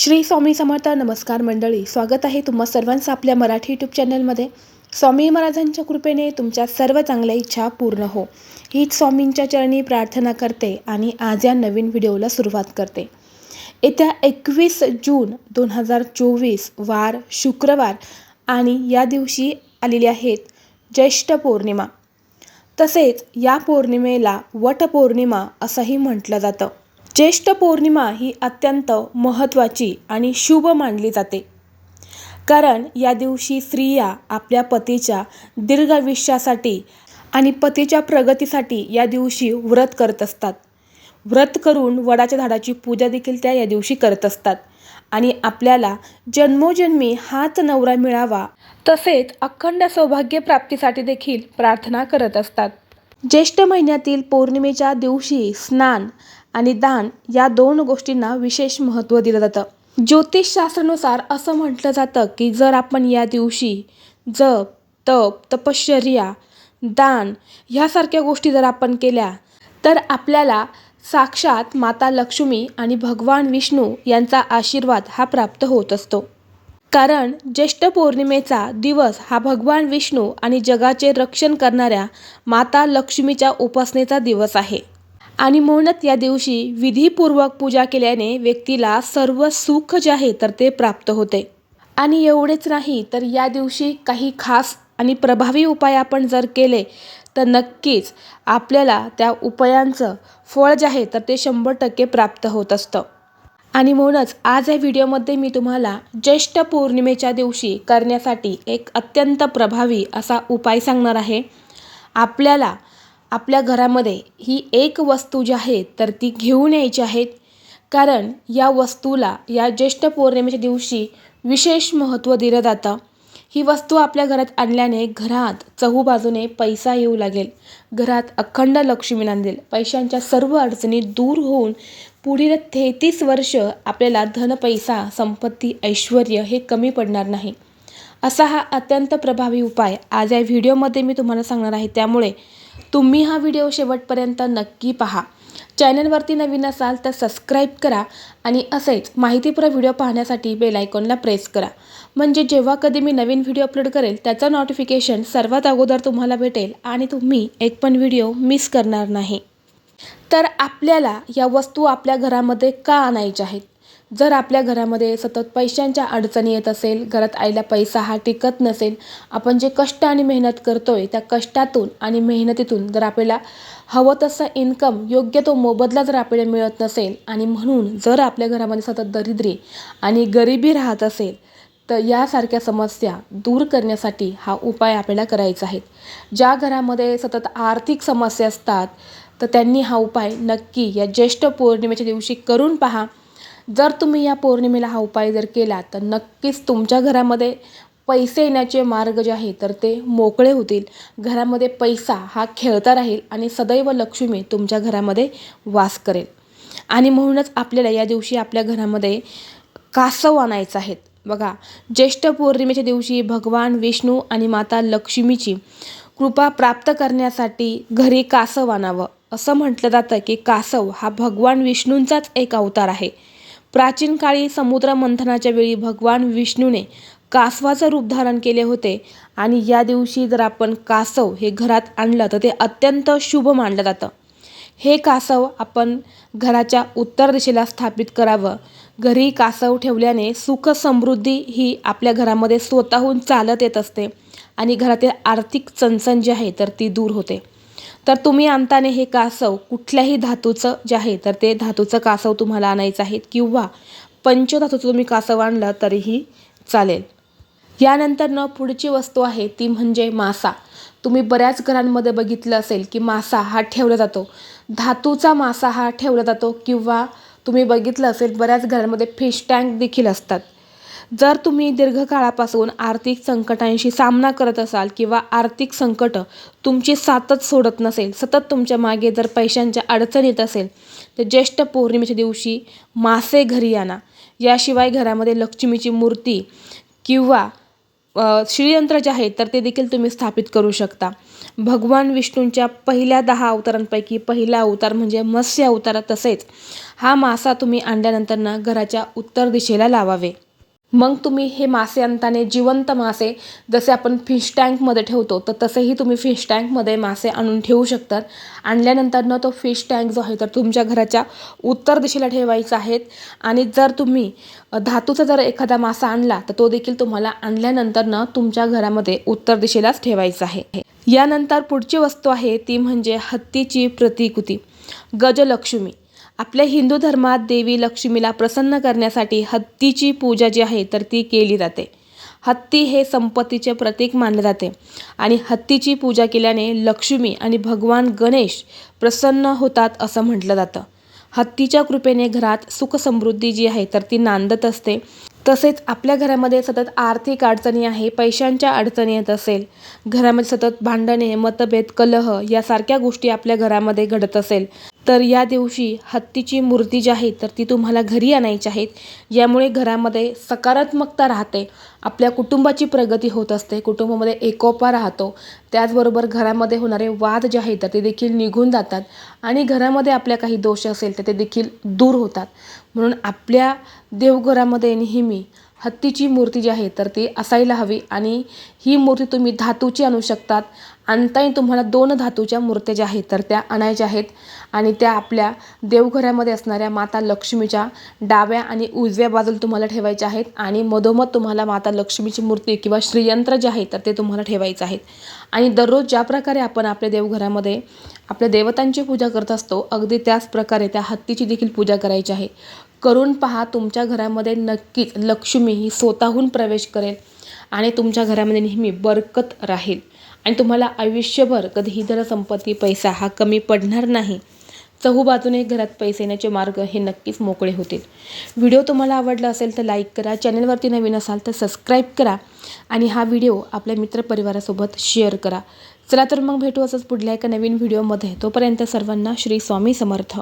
श्री स्वामी समर्थ नमस्कार मंडळी स्वागत आहे तुम्हा सर्वांचं आपल्या मराठी यूट्यूब चॅनलमध्ये स्वामी महाराजांच्या कृपेने तुमच्या सर्व चांगल्या इच्छा पूर्ण हो. हीच स्वामींच्या चरणी प्रार्थना करते आणि आज या नवीन व्हिडिओला सुरुवात करते. येत्या एकवीस जून दोन हजार चोवीस वार शुक्रवार आणि या दिवशी आलेली आहेत ज्येष्ठ पौर्णिमा. तसेच या पौर्णिमेला वटपौर्णिमा असंही म्हटलं जातं. ज्येष्ठ पौर्णिमा ही अत्यंत महत्त्वाची आणि शुभ मानली जाते. कारण या दिवशी स्त्रिया आपल्या पतीच्या दीर्घायुष्यासाठी आणि पतीच्या प्रगतीसाठी या दिवशी व्रत करत असतात. व्रत करून वडाच्या झाडाची पूजा देखील त्या या दिवशी करत असतात. आणि आपल्याला जन्मोजन्मी हाच नवरा मिळावा तसेच अखंड सौभाग्य प्राप्तीसाठी देखील प्रार्थना करत असतात. ज्येष्ठ महिन्यातील पौर्णिमेच्या दिवशी स्नान आणि दान या दोन गोष्टींना विशेष महत्त्व दिलं जातं. ज्योतिषशास्त्रानुसार असं म्हटलं जातं की जर आपण या दिवशी जप तप तपश्चर्या दान ह्यासारख्या गोष्टी जर आपण केल्या तर आपल्याला साक्षात माता लक्ष्मी आणि भगवान विष्णू यांचा आशीर्वाद हा प्राप्त होत असतो. कारण ज्येष्ठ पौर्णिमेचा दिवस हा भगवान विष्णू आणि जगाचे रक्षण करणाऱ्या माता लक्ष्मीच्या उपासनेचा दिवस आहे. आणि म्हणूनच या दिवशी विधीपूर्वक पूजा केल्याने व्यक्तीला सर्व सुख जे आहे तर ते प्राप्त होते. आणि एवढेच नाही तर या दिवशी काही खास आणि प्रभावी उपाय आपण जर केले तर नक्कीच आपल्याला त्या उपायांचं फळ जे आहे तर ते शंभर टक्के प्राप्त होत असतं. आणि म्हणूनच आज या व्हिडिओमध्ये मी तुम्हाला ज्येष्ठ पौर्णिमेच्या दिवशी करण्यासाठी एक अत्यंत प्रभावी असा उपाय सांगणार आहे. आपल्याला आपल्या घरामध्ये ही एक वस्तू जी आहे तर ती घेऊन यायची आहेत कारण या वस्तूला या ज्येष्ठ पौर्णिमेच्या दिवशी विशेष महत्त्व दिलं जातं. ही वस्तू आपल्या घरात आणल्याने घरात चहूबाजूने पैसा येऊ लागेल. घरात अखंड लक्ष्मी नांदेल. पैशांच्या सर्व अडचणी दूर होऊन पुढील तेहतीस वर्ष आपल्याला धन पैसा संपत्ती ऐश्वर हे कमी पडणार नाही. असा हा अत्यंत प्रभावी उपाय. आज या व्हिडिओमध्ये मी तुम्हाला सांगणार आहे. त्यामुळे तुम्ही हा व्हिडिओ शेवटपर्यंत नक्की पहा. चॅनलवरती नवीन असाल तर सबस्क्राईब करा आणि असेच माहितीपूर्ण व्हिडिओ पाहण्यासाठी बेल आयकॉनला प्रेस करा. म्हणजे जेव्हा कधी मी नवीन व्हिडिओ अपलोड करेल त्याचं नोटिफिकेशन सर्वात अगोदर तुम्हाला भेटेल आणि तुम्ही एक पण व्हिडिओ मिस करणार नाही. तर आपल्याला या वस्तू आपल्या घरामध्ये का आणायच्या आहेत? जर आपल्या घरामध्ये सतत पैशांच्या अडचणी येत असेल घरात आईला पैसा हा टिकत नसेल आपण जे कष्ट आणि मेहनत करतो आहे त्या कष्टातून आणि मेहनतीतून जर आपल्याला हवं तसं इन्कम योग्य तो मोबदला जर आपल्याला मिळत नसेल आणि म्हणून जर आपल्या घरामध्ये सतत दरिद्री आणि गरिबी राहत असेल तर यासारख्या समस्या दूर करण्यासाठी हा उपाय आपल्याला करायचा आहे. ज्या घरामध्ये सतत आर्थिक समस्या असतात तर त्यांनी हा उपाय नक्की या ज्येष्ठ पौर्णिमेच्या दिवशी करून पहा. जर तुम्ही या पौर्णिमेला हा उपाय जर केला तर नक्कीच तुमच्या घरामध्ये पैसे येण्याचे मार्ग जे आहे तर ते मोकळे होतील. घरामध्ये पैसा हा खेळता राहील आणि सदैव लक्ष्मी तुमच्या घरामध्ये वास करेल. आणि म्हणूनच आपल्याला या दिवशी आपल्या घरामध्ये कासव आणायचं आहेत. बघा ज्येष्ठ पौर्णिमेच्या दिवशी भगवान विष्णू आणि माता लक्ष्मीची कृपा प्राप्त करण्यासाठी घरी कासव आणावं. असं म्हटलं जातं की कासव हा भगवान विष्णूंचाच एक अवतार आहे. प्राचीन काळी समुद्र मंथनाच्या वेळी भगवान विष्णूने कासवाचं रूप धारण केले होते आणि या दिवशी जर आपण कासव हे घरात आणलं तर ते अत्यंत शुभ मानलं जातं. हे कासव आपण घराच्या उत्तर दिशेला स्थापित करावं. घरी कासव ठेवल्याने सुख समृद्धी ही आपल्या घरामध्ये स्वतःहून चालत येत असते आणि घरातील आर्थिक चणचण जी आहे तर ती दूर होते. तर तुम्ही आणताना हे कासव कुठल्याही धातूचं जे आहे तर ते धातूचं कासव तुम्हाला आणायचं आहे किंवा पंचधातूचं तुम्ही कासव आणलं तरीही चालेल. यानंतर न पुढची वस्तू आहे ती म्हणजे मासा. तुम्ही बऱ्याच घरांमध्ये बघितलं असेल की मासा हा ठेवला जातो. धातूचा मासा हा ठेवला जातो किंवा तुम्ही बघितलं असेल बऱ्याच घरांमध्ये फिश टँक देखील असतात. जर तुम्ही दीर्घकाळापासून आर्थिक संकटांशी सामना करत असाल किंवा आर्थिक संकट तुमची सातच सोडत नसेल सतत तुमच्या मागे जर पैशांच्या अडचणीत असेल तर ज्येष्ठ पौर्णिमेच्या दिवशी मासे घरी आणा. याशिवाय घरामध्ये लक्ष्मीची मूर्ती किंवा श्रीयंत्र जे आहे तर ते देखील तुम्ही स्थापित करू शकता. भगवान विष्णूंच्या पहिल्या दहा अवतारांपैकी पहिला अवतार म्हणजे मत्स्य अवतार तसेच हा मासा तुम्ही आणल्यानंतर ना घराच्या उत्तर दिशेला लावावे. मग तुम्ही हे मासे आणताना जिवंत मासे जसे आपण फिश टँकमध्ये ठेवतो तर तसेही तुम्ही फिश टँकमध्ये मासे आणून ठेवू शकतात. आणल्यानंतर न तो फिश टँक जो आहे तर तुमच्या घराच्या उत्तर दिशेला ठेवायचा आहे. आणि जर तुम्ही धातूचा जर एखादा मासा आणला तर तो देखील तुम्हाला आणल्यानंतर न तुमच्या घरामध्ये उत्तर दिशेलाच ठेवायचा आहे. यानंतर पुढची वस्तू आहे ती म्हणजे हत्तीची प्रतिकृती. गजलक्ष्मी. आपल्या हिंदू धर्मात देवी लक्ष्मीला प्रसन्न करण्यासाठी हत्तीची पूजा जी आहे तर ती केली जाते. हत्ती हे संपत्तीचे प्रतीक मानले जाते आणि हत्तीची पूजा केल्याने लक्ष्मी आणि भगवान गणेश प्रसन्न होतात असं म्हटलं जातं. हत्तीच्या कृपेने घरात सुखसमृद्धी जी आहे तर ती नांदत असते. तसेच आपल्या घरामध्ये सतत आर्थिक अडचणी आहे पैशांच्या अडचणी येत असेल घरामध्ये सतत भांडणे मतभेद कलह यासारख्या गोष्टी आपल्या घरामध्ये घडत असेल तर या दिवशी हत्तीची मूर्ती जी आहे तर ती तुम्हाला घरी आणायची आहेत यामुळे घरामध्ये सकारात्मकता राहते. आपल्या कुटुंबाची प्रगती होत असते. कुटुंबामध्ये एकोपा राहतो. त्याचबरोबर घरामध्ये होणारे वाद जे आहेत तर ते देखील निघून जातात. आणि घरामध्ये आपल्या काही दोष असेल तर ते देखील दूर होतात. म्हणून आपल्या देवघरामध्ये नेहमी हत्तीची मूर्ती जी आहे तर ती असायला हवी. आणि ही मूर्ती तुम्ही धातूची आणू शकतात. आणताही तुम्हाला दोन धातूच्या मूर्त्या ज्या आहेत तर त्या आणायच्या आहेत. आणि त्या आपल्या देवघरामध्ये असणाऱ्या माता लक्ष्मीच्या डाव्या आणि उजव्या बाजूला तुम्हाला ठेवायच्या आहेत. आणि मधोमध तुम्हाला माता लक्ष्मीची मूर्ती किंवा श्रीयंत्र जे आहे तर ते तुम्हाला ठेवायचं आहेत आणि दररोज ज्या प्रकारे आपण आपल्या देवघरामध्ये आपल्या देवतांची पूजा करत असतो अगदी त्याच प्रकारे त्या हत्तीची देखील पूजा करायची आहे. करून पहा तुमच्या घरामध्ये नक्कीच लक्ष्मी ही स्वतःहून प्रवेश करेल आणि तुमच्या घरामध्ये नेहमी बरकत राहील. आणि तुम्हाला आयुष्यभर कधीही जर संपत्ती पैसा हा कमी पडणार नाही. चहूबाजूने घरात पैसे येण्याचे मार्ग हे नक्कीच मोकळे होतील. व्हिडिओ तुम्हाला आवडला असेल तर लाईक करा चॅनलवरती नवीन असाल तर सबस्क्राईब करा आणि हा व्हिडिओ आपल्या मित्रपरिवारासोबत शेअर करा. चला तर मग भेटू असंच पुढल्या एका नवीन व्हिडिओमध्ये. तोपर्यंत सर्वांना श्री स्वामी समर्थ.